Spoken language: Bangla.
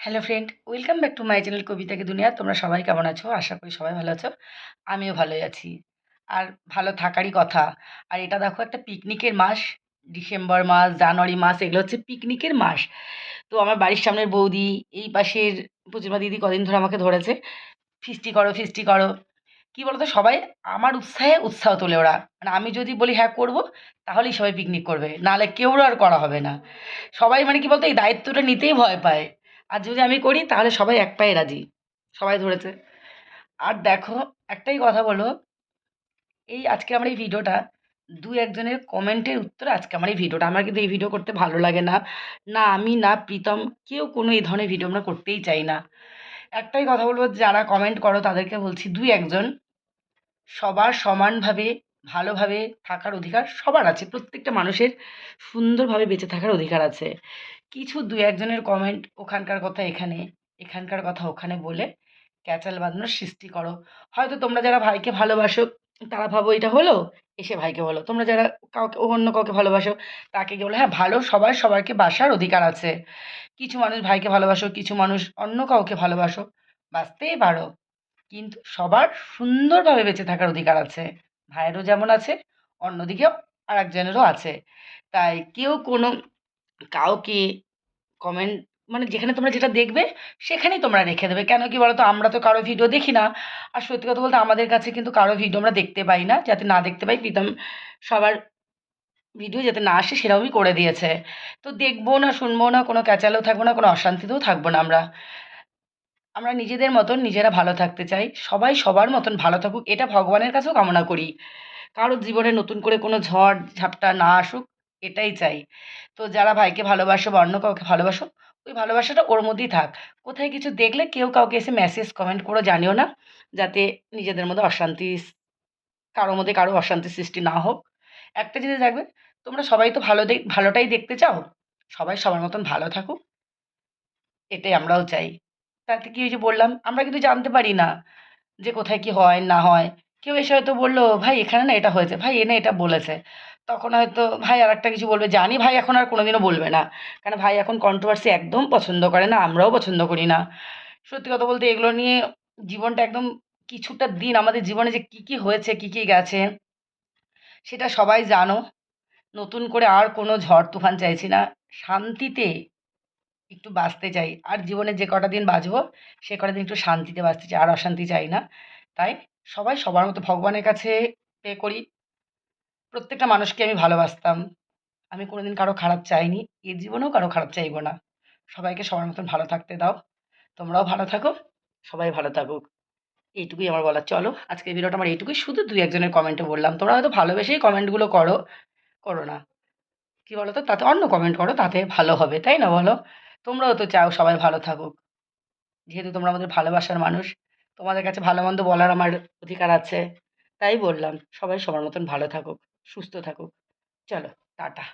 Hello friend welcome back to my channel কবিতাকে দুনিয়া তোমরা সবাই কেমন আছো? আশা করি সবাই ভালো আছো। আমিও ভালোই আছি। আর ভালো থাকারই কথা। আর এটা দেখো একটা পিকনিকের মাস, ডিসেম্বর মাস, জানুয়ারি মাস, এগুলো হচ্ছে পিকনিকের মাস। তো আমার বাড়ির সামনের বৌদি, এই পাশের পুচিমা দিদি কদিন ধরে আমাকে ধরেছে। ফিস্টি করো ফিস্টি করো। কী বলতো, সবাই আমার উৎসাহে উৎসাহ তোলে ওরা। মানে আমি যদি বলি হ্যাঁ করব, তাহলেই সবাই পিকনিক করবে। নাহলে কেউ আর করা হবে না। সবাই মানে কি বলতো, এই দায়িত্বটা নিতেই ভয় পায়। আর যদি আমি করি, তাহলে সবাই এক পায়ে রাজি। সবাই ধরেছে। আর দেখো, একটাই কথা বলো, এই আজকে আমার এই ভিডিওটা দু একজনের কমেন্টের উত্তরে আজকে আমার এই ভিডিওটা। আমার কিন্তু এই ভিডিও করতে ভালো লাগে না। না, আমি, না, প্রীতম, কেউ কোনো এই ধরনের ভিডিও আমরা করতেই চাই না। একটাই কথা বলব, যারা কমেন্ট করো, তাদেরকে বলছি দুই একজন সবার সমানভাবে, ভালোভাবে থাকার অধিকার সবার আছে। প্রত্যেকটা মানুষের সুন্দরভাবে বেঁচে থাকার অধিকার আছে। কিছু দু একজনের কমেন্ট ওখানকার কথা এখানে, এখানকার কথা ওখানে বলে ক্যাচাল বাঁধানোর সৃষ্টি করো। হয়তো তোমরা যারা ভাইকে ভালোবাসো, তারা ভাবো এটা হলো, এসে ভাইকে বলো। তোমরা যারা কাউকে, অন্য কাউকে ভালোবাসো, তাকে গিয়ে বলো হ্যাঁ ভালো সবার সবাইকে বাসার অধিকার আছে। কিছু মানুষ ভাইকে ভালোবাসো, কিছু মানুষ অন্য কাউকে ভালোবাসো, বাঁচতেই পারো। কিন্তু সবার সুন্দরভাবে বেঁচে থাকার অধিকার আছে। ভাইয়েরও যেমন আছে, অন্যদিকেও আর একজনেরও আছে। তাই কেউ কোনো কাউকে কমেন্ট মানে যেখানে তোমরা যেটা দেখবে, সেখানেই তোমরা রেখে দেবে। কেন কি বলো তো আমরা তো কারও ভিডিও দেখি না। আর সত্যি কথা বলতে আমাদের কাছে কিন্তু কারও ভিডিও আমরা দেখতে পাই না। যাতে না দেখতে পাই, প্রীতম সবার ভিডিও যাতে না আসে সেরকমই করে দিয়েছে। তো দেখব না, শুনব না, কোনো ক্যাচালেও থাকব না, কোনো অশান্তিতেও থাকব না আমরা। আমরা নিজেদের মতন নিজেরা ভালো থাকতে চাই। সবাই সবার মতন ভালো থাকুক, এটা ভগবানের কাছেও কামনা করি। কারোর জীবনে নতুন করে কোনো ঝড়, ঝাপটা না আসুক এটাই চাই। তো যারা ভাইকে ভালোবাসো বা অন্য কাউকে ভালোবাসো, ওই ভালোবাসাটা ওর মধ্যেই থাক। কোথায় কিছু দেখলে কেউ কাউকে এসে মেসেজ কমেন্ট করে জানিও না, যাতে নিজেদের মধ্যে অশান্তি কারোর মধ্যে কারও অশান্তি সৃষ্টি না হোক। একটা জিনিস দেখবে, তোমরা সবাই তো ভালো ভালোটাই দেখতে চাও, সবাই সবার মতন ভালো থাকুক। এটাই আমরাও চাই। তাতে কি ওই যে বললাম, আমরা কিন্তু জানতে পারি না যে কোথায় কি হয়, না হয়। কেউ এসে হয়তো বলল, ভাই, এখানে না এটা হয়েছে, ভাই এনে এটা বলেছে। তখন হয়তো ভাই আর একটা কিছু বলবে। জানি ভাই এখন আর কোনোদিনও বলবে না। কারণ ভাই এখন কন্ট্রোভার্সি একদম পছন্দ করে না, আমরাও পছন্দ করি না। সত্যি কথা বলতে এগুলো নিয়ে জীবনটা একদম কিছুটা দিন আমাদের জীবনে যে কী কী হয়েছে, কী কী গেছে, সেটা সবাই জানো। নতুন করে আর কোনো ঝড় তুফান চাইছি না। শান্তিতে একটু বাঁচতে চাই। আর জীবনে যে কটা দিন বাঁচবো, সে কটা দিন একটু শান্তিতে বাঁচতে চাই। আর অশান্তি চাই না। তাই সবাই সবার মতো ভগবানের কাছে প্রে করি। প্রত্যেকটা মানুষকে আমি ভালোবাসতাম। আমি কোনোদিন কারও খারাপ চাইনি। এ জীবনেও কারও খারাপ চাইব না। সবাইকে সবার মতন ভালো থাকতে দাও। তোমরাও ভালো থাকো। সবাই ভালো থাকুক। এইটুকুই আমার বলার। চলো আজকে ভিডিওটা আমার এইটুকুই। শুধু দুই একজনের কমেন্টে বললাম। তোমরা হয়তো ভালোবেসেই কমেন্টগুলো করো করো না। কী বলো তো তাতে অন্য কমেন্ট করো, তাতে ভালো হবে। তাই না বলো? তোমরাও তো চাও সবাই ভালো থাকুক। যেহেতু তোমরা আমাদের ভালোবাসার মানুষ, তোমাদের কাছে ভালো মন্দ বলার আমার অধিকার আছে। তাই বললাম, সবাই সবার মতন ভালো থাকুক। সুস্থ থাকুক। চলো টাটা।